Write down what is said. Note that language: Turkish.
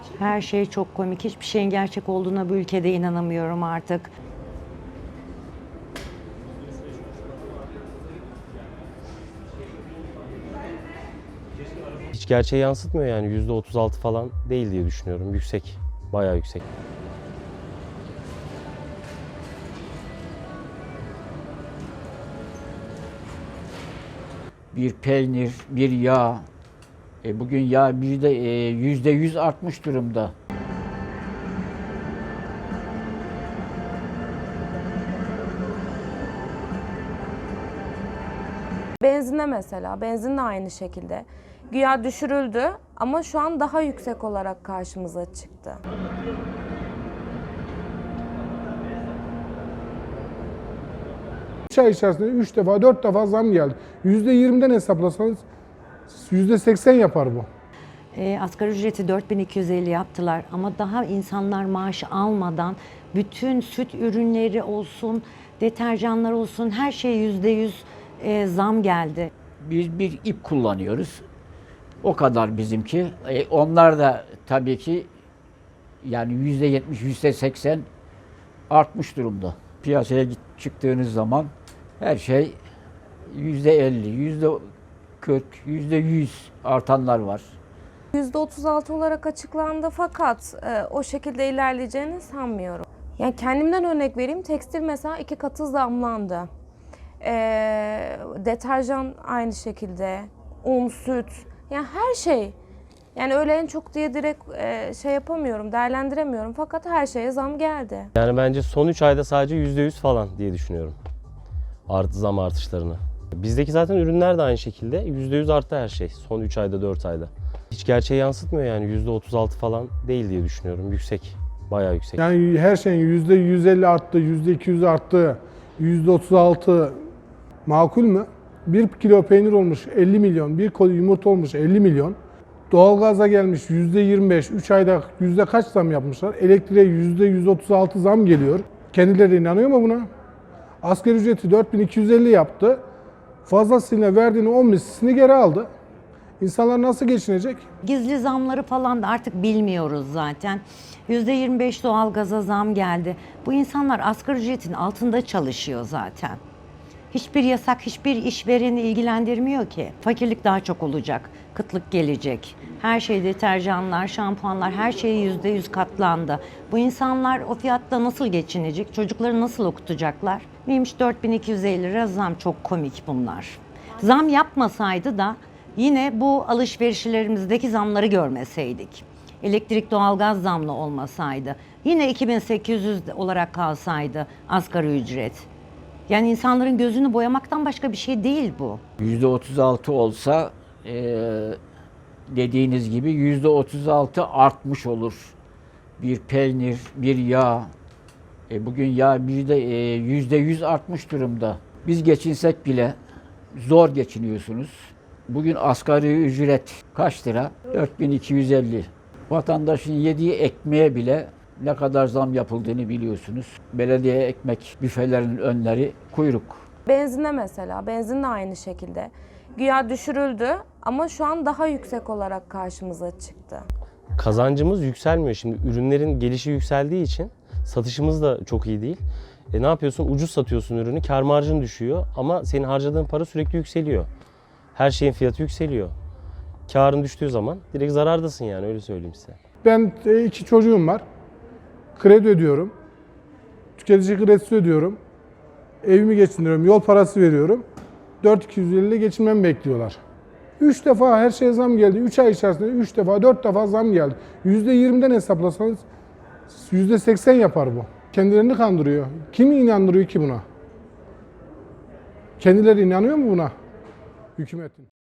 gerçek. Her şey çok komik. Hiçbir şeyin gerçek olduğuna bu ülkede inanamıyorum artık. Hiç gerçeği yansıtmıyor yani %36 falan değil diye düşünüyorum. Yüksek, bayağı yüksek. bir peynir, bir yağ. E, bugün yağ bir de e, yüzde yüz artmış durumda. Benzine mesela, benzin de aynı şekilde. Güya düşürüldü ama şu an daha yüksek olarak karşımıza çıktı. Üç ay içerisinde 3 defa 4 defa zam geldi. %20'den hesaplasanız %80 yapar bu. E, asgari ücreti 4250 yaptılar ama daha insanlar maaş almadan bütün süt ürünleri olsun, deterjanlar olsun her şey %100 e, zam geldi. Biz bir ip kullanıyoruz. O kadar bizimki. E, onlar da tabii ki yani yüzde yetmiş, yüzde seksen artmış durumda. Piyasaya çıktığınız zaman her şey yüzde elli, yüzde kırk, yüzde yüz artanlar var. %36 olarak açıklandı fakat e, o şekilde ilerleyeceğini sanmıyorum. Yani kendimden örnek vereyim. Tekstil mesela iki katı zamlandı. E, deterjan aynı şekilde. Un, süt. Yani her şey. Yani öyle en çok diye direkt e, şey yapamıyorum, değerlendiremiyorum. Fakat her şeye zam geldi. Yani bence son 3 ayda sadece %100 falan diye düşünüyorum. Art, zam artışlarını. Bizdeki zaten ürünler de aynı şekilde %100 arttı her şey son 3 ayda 4 ayda. Hiç gerçeği yansıtmıyor yani %36 falan değil diye düşünüyorum. Yüksek, bayağı yüksek. Yani her şeyin %150 arttı, %200 arttı, %36 makul mü? 1 kilo peynir olmuş 50 milyon, 1 kilo yumurta olmuş 50 milyon. Doğalgaza gelmiş %25, 3 ayda yüzde kaç zam yapmışlar? Elektriğe %136 zam geliyor. Kendileri inanıyor mu buna? Asgari ücreti 4250 yaptı. Fazlasıyla verdiğini 10 mislini geri aldı. İnsanlar nasıl geçinecek? Gizli zamları falan da artık bilmiyoruz zaten. %25 doğalgaza zam geldi. Bu insanlar asgari ücretin altında çalışıyor zaten. Hiçbir yasak hiçbir işvereni ilgilendirmiyor ki. Fakirlik daha çok olacak. Kıtlık gelecek. Her şey deterjanlar, şampuanlar her şey yüzde yüz katlandı. Bu insanlar o fiyatta nasıl geçinecek? Çocukları nasıl okutacaklar? Neymiş 4250 lira zam çok komik bunlar. Zam yapmasaydı da yine bu alışverişlerimizdeki zamları görmeseydik. Elektrik doğalgaz zamlı olmasaydı. Yine 2800 olarak kalsaydı asgari ücret. Yani insanların gözünü boyamaktan başka bir şey değil bu. Yüzde 36 olsa e, dediğiniz gibi yüzde 36 artmış olur. Bir peynir, bir yağ. E, bugün yağ bir de e, yüzde yüz artmış durumda. Biz geçinsek bile zor geçiniyorsunuz. Bugün asgari ücret kaç lira? 4250. Vatandaşın yediği ekmeğe bile ne kadar zam yapıldığını biliyorsunuz. Belediye ekmek büfelerinin önleri kuyruk. Benzine mesela, benzin de aynı şekilde. Güya düşürüldü ama şu an daha yüksek olarak karşımıza çıktı. Kazancımız yükselmiyor şimdi. Ürünlerin gelişi yükseldiği için satışımız da çok iyi değil. E ne yapıyorsun? Ucuz satıyorsun ürünü, kar marjın düşüyor ama senin harcadığın para sürekli yükseliyor. Her şeyin fiyatı yükseliyor. Karın düştüğü zaman direkt zarardasın yani öyle söyleyeyim size. Ben e, iki çocuğum var. Kredi ödüyorum. Tüketici kredisi ödüyorum. Evimi geçindiriyorum. Yol parası veriyorum. 4250 ile geçinmemi bekliyorlar. 3 defa her şeye zam geldi. 3 ay içerisinde 3 defa 4 defa zam geldi. %20'den hesaplasanız %80 yapar bu. Kendilerini kandırıyor. Kimi inandırıyor ki buna? Kendileri inanıyor mu buna? Hükümetin.